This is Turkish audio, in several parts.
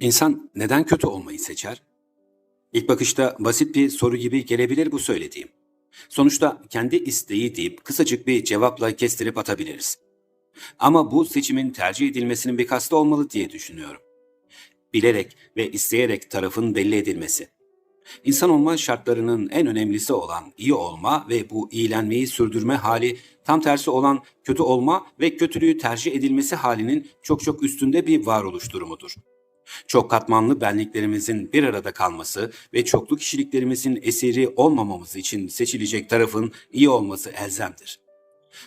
İnsan neden kötü olmayı seçer? İlk bakışta basit bir soru gibi gelebilir bu söylediğim. Sonuçta kendi isteği deyip kısacık bir cevapla kestirip atabiliriz. Ama bu seçimin tercih edilmesinin bir kastı olmalı diye düşünüyorum. Bilerek ve isteyerek tarafın belli edilmesi. İnsan olma şartlarının en önemlisi olan iyi olma ve bu iyilenmeyi sürdürme hali tam tersi olan kötü olma ve kötülüğü tercih edilmesi halinin çok çok üstünde bir varoluş durumudur. Çok katmanlı benliklerimizin bir arada kalması ve çoklu kişiliklerimizin esiri olmamamız için seçilecek tarafın iyi olması elzemdir.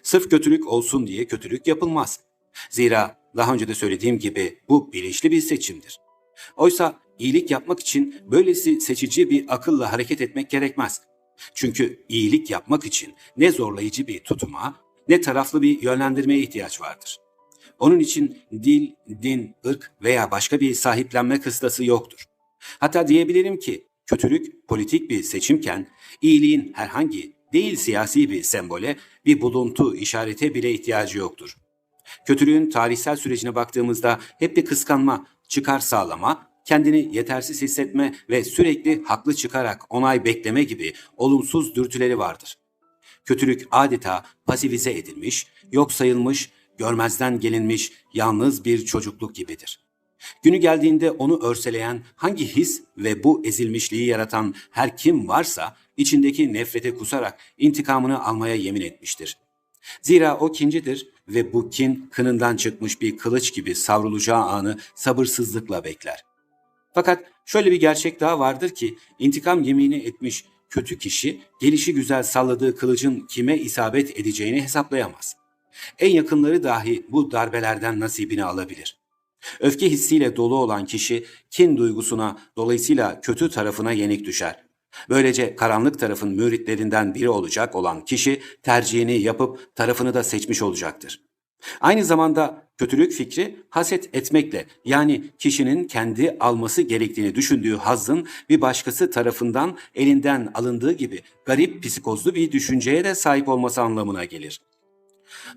Sırf kötülük olsun diye kötülük yapılmaz. Zira daha önce de söylediğim gibi bu bilinçli bir seçimdir. Oysa iyilik yapmak için böylesi seçici bir akılla hareket etmek gerekmez. Çünkü iyilik yapmak için ne zorlayıcı bir tutuma ne taraflı bir yönlendirmeye ihtiyaç vardır. Onun için dil, din, ırk veya başka bir sahiplenme kıstası yoktur. Hatta diyebilirim ki kötülük politik bir seçimken iyiliğin herhangi değil siyasi bir sembole, bir buluntu, işarete bile ihtiyacı yoktur. Kötülüğün tarihsel sürecine baktığımızda hep bir kıskanma, çıkar sağlama, kendini yetersiz hissetme ve sürekli haklı çıkarak onay bekleme gibi olumsuz dürtüleri vardır. Kötülük adeta pasifize edilmiş, yok sayılmış, görmezden gelinmiş yalnız bir çocukluk gibidir. Günü geldiğinde onu örseleyen hangi his ve bu ezilmişliği yaratan her kim varsa içindeki nefrete kusarak intikamını almaya yemin etmiştir. Zira o kincidir ve bu kin kınından çıkmış bir kılıç gibi savrulacağı anı sabırsızlıkla bekler. Fakat şöyle bir gerçek daha vardır ki intikam yemini etmiş kötü kişi gelişi güzel salladığı kılıcın kime isabet edeceğini hesaplayamaz. En yakınları dahi bu darbelerden nasibini alabilir. Öfke hissiyle dolu olan kişi kin duygusuna dolayısıyla kötü tarafına yenik düşer. Böylece karanlık tarafın müritlerinden biri olacak olan kişi tercihini yapıp tarafını da seçmiş olacaktır. Aynı zamanda kötülük fikri haset etmekle yani kişinin kendi alması gerektiğini düşündüğü hazzın bir başkası tarafından elinden alındığı gibi garip psikozlu bir düşünceye de sahip olması anlamına gelir.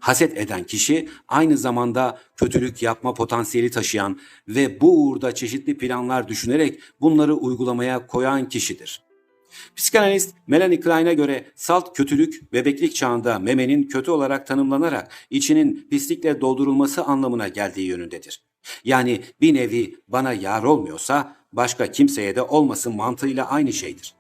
Haset eden kişi aynı zamanda kötülük yapma potansiyeli taşıyan ve bu uğurda çeşitli planlar düşünerek bunları uygulamaya koyan kişidir. Psikanalist Melanie Klein'e göre salt kötülük bebeklik çağında memenin kötü olarak tanımlanarak içinin pislikle doldurulması anlamına geldiği yönündedir. Yani bir nevi bana yar olmuyorsa başka kimseye de olmasın mantığıyla aynı şeydir.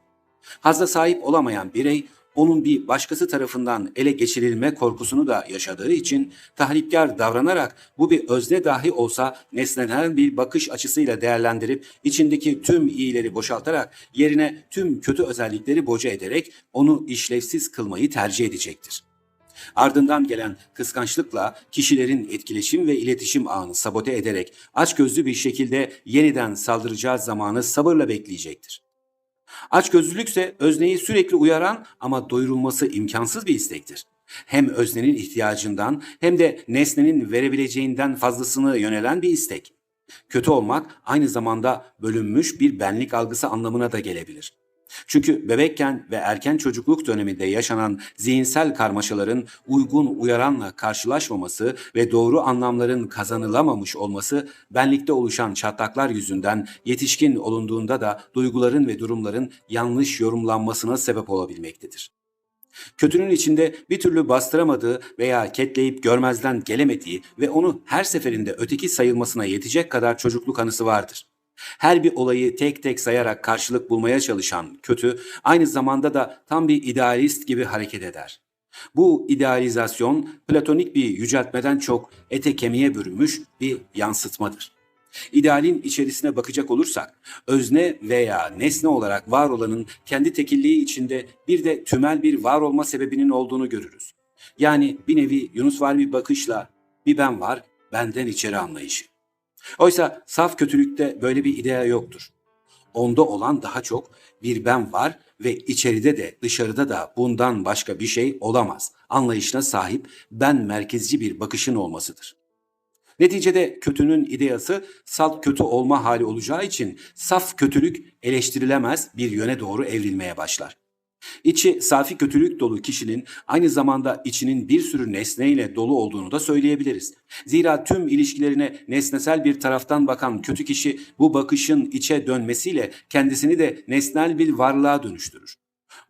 Hazda sahip olamayan birey onun bir başkası tarafından ele geçirilme korkusunu da yaşadığı için tahripkar davranarak bu bir özne dahi olsa nesnel bir bakış açısıyla değerlendirip içindeki tüm iyileri boşaltarak yerine tüm kötü özellikleri boca ederek onu işlevsiz kılmayı tercih edecektir. Ardından gelen kıskançlıkla kişilerin etkileşim ve iletişim ağını sabote ederek açgözlü bir şekilde yeniden saldıracağı zamanı sabırla bekleyecektir. Açgözlülükse özneyi sürekli uyaran ama doyurulması imkansız bir istektir. Hem öznenin ihtiyacından hem de nesnenin verebileceğinden fazlasını yönelen bir istek. Kötü olmak aynı zamanda bölünmüş bir benlik algısı anlamına da gelebilir. Çünkü bebekken ve erken çocukluk döneminde yaşanan zihinsel karmaşaların uygun uyaranla karşılaşmaması ve doğru anlamların kazanılamamış olması benlikte oluşan çatlaklar yüzünden yetişkin olunduğunda da duyguların ve durumların yanlış yorumlanmasına sebep olabilmektedir. Kötünün içinde bir türlü bastıramadığı veya ketleyip görmezden gelemediği ve onu her seferinde öteki sayılmasına yetecek kadar çocukluk anısı vardır. Her bir olayı tek tek sayarak karşılık bulmaya çalışan kötü aynı zamanda da tam bir idealist gibi hareket eder. Bu idealizasyon platonik bir yüceltmeden çok ete kemiğe bürünmüş bir yansıtmadır. İdealin içerisine bakacak olursak, özne veya nesne olarak var olanın kendi tekilliği içinde bir de tümel bir var olma sebebinin olduğunu görürüz. Yani bir nevi Yunus var bir bakışla bir ben var, benden içeri anlayışı. Oysa saf kötülükte böyle bir idea yoktur. Onda olan daha çok bir ben var ve içeride de dışarıda da bundan başka bir şey olamaz. Anlayışına sahip ben merkezci bir bakışın olmasıdır. Neticede kötünün ideası salt kötü olma hali olacağı için saf kötülük eleştirilemez bir yöne doğru evrilmeye başlar. İçi safi kötülük dolu kişinin aynı zamanda içinin bir sürü nesneyle dolu olduğunu da söyleyebiliriz. Zira tüm ilişkilerine nesnesel bir taraftan bakan kötü kişi bu bakışın içe dönmesiyle kendisini de nesnel bir varlığa dönüştürür.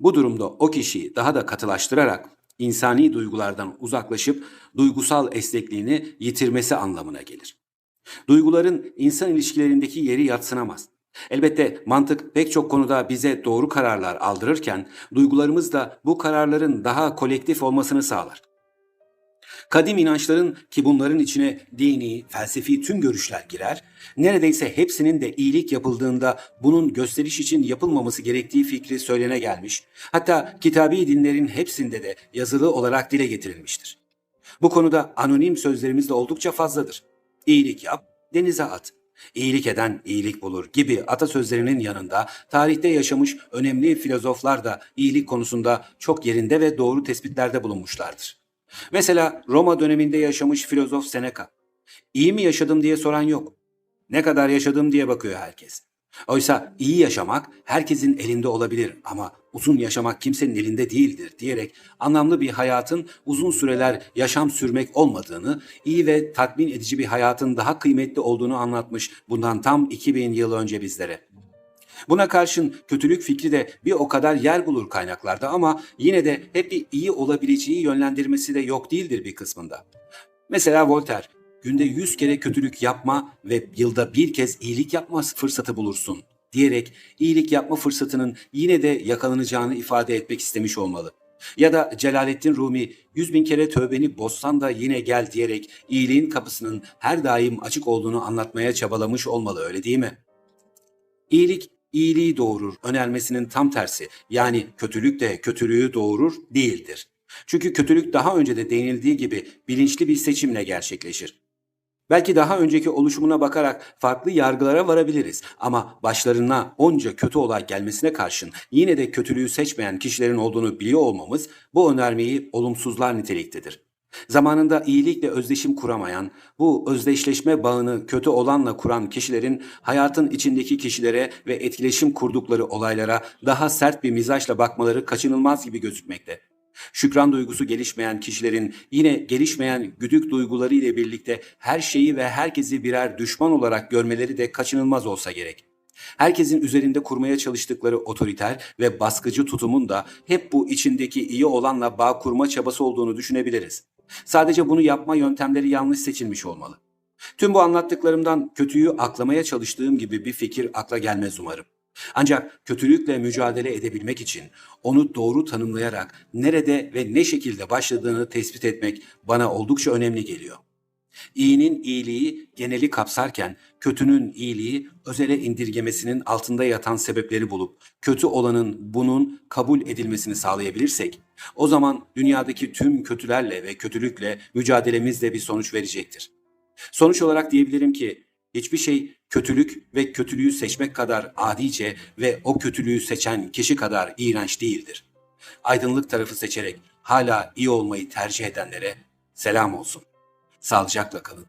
Bu durumda o kişiyi daha da katılaştırarak insani duygulardan uzaklaşıp duygusal esnekliğini yitirmesi anlamına gelir. Duyguların insan ilişkilerindeki yeri yatsınamaz. Elbette mantık pek çok konuda bize doğru kararlar aldırırken duygularımız da bu kararların daha kolektif olmasını sağlar. Kadim inançların ki bunların içine dini, felsefi tüm görüşler girer, neredeyse hepsinin de iyilik yapıldığında bunun gösteriş için yapılmaması gerektiği fikri söylene gelmiş, hatta kitabi dinlerin hepsinde de yazılı olarak dile getirilmiştir. Bu konuda anonim sözlerimiz de oldukça fazladır. İyilik yap, denize at. İyilik eden iyilik bulur gibi atasözlerinin yanında tarihte yaşamış önemli filozoflar da iyilik konusunda çok yerinde ve doğru tespitlerde bulunmuşlardır. Mesela Roma döneminde yaşamış filozof Seneca. İyi mi yaşadım diye soran yok. Ne kadar yaşadım diye bakıyor herkes. Oysa iyi yaşamak herkesin elinde olabilir ama uzun yaşamak kimsenin elinde değildir diyerek anlamlı bir hayatın uzun süreler yaşam sürmek olmadığını, iyi ve tatmin edici bir hayatın daha kıymetli olduğunu anlatmış bundan tam 2000 yıl önce bizlere. Buna karşın kötülük fikri de bir o kadar yer bulur kaynaklarda ama yine de hep bir iyi olabileceği yönlendirmesi de yok değildir bir kısmında. Mesela Voltaire, günde yüz kere kötülük yapma ve yılda bir kez iyilik yapma fırsatı bulursun diyerek iyilik yapma fırsatının yine de yakalanacağını ifade etmek istemiş olmalı. Ya da Celaleddin Rumi yüz bin kere tövbeni bozsan da yine gel diyerek iyiliğin kapısının her daim açık olduğunu anlatmaya çabalamış olmalı öyle değil mi? İyilik iyiliği doğurur önermesinin tam tersi yani kötülük de kötülüğü doğurur değildir. Çünkü kötülük daha önce de değinildiği gibi bilinçli bir seçimle gerçekleşir. Belki daha önceki oluşumuna bakarak farklı yargılara varabiliriz ama başlarına onca kötü olay gelmesine karşın yine de kötülüğü seçmeyen kişilerin olduğunu biliyor olmamız bu önermeyi olumsuzlar niteliktedir. Zamanında iyilikle özdeşim kuramayan, bu özdeşleşme bağını kötü olanla kuran kişilerin hayatın içindeki kişilere ve etkileşim kurdukları olaylara daha sert bir mizaçla bakmaları kaçınılmaz gibi gözükmekte. Şükran duygusu gelişmeyen kişilerin yine gelişmeyen güdük duyguları ile birlikte her şeyi ve herkesi birer düşman olarak görmeleri de kaçınılmaz olsa gerek. Herkesin üzerinde kurmaya çalıştıkları otoriter ve baskıcı tutumun da hep bu içindeki iyi olanla bağ kurma çabası olduğunu düşünebiliriz. Sadece bunu yapma yöntemleri yanlış seçilmiş olmalı. Tüm bu anlattıklarımdan kötüyü aklamaya çalıştığım gibi bir fikir akla gelmez umarım. Ancak kötülükle mücadele edebilmek için onu doğru tanımlayarak nerede ve ne şekilde başladığını tespit etmek bana oldukça önemli geliyor. İyinin iyiliği geneli kapsarken kötünün iyiliği özele indirgemesinin altında yatan sebepleri bulup kötü olanın bunun kabul edilmesini sağlayabilirsek o zaman dünyadaki tüm kötülerle ve kötülükle mücadelemiz de bir sonuç verecektir. Sonuç olarak diyebilirim ki hiçbir şey kötülük ve kötülüğü seçmek kadar adice ve o kötülüğü seçen kişi kadar iğrenç değildir. Aydınlık tarafı seçerek hala iyi olmayı tercih edenlere selam olsun. Sağlıcakla kalın.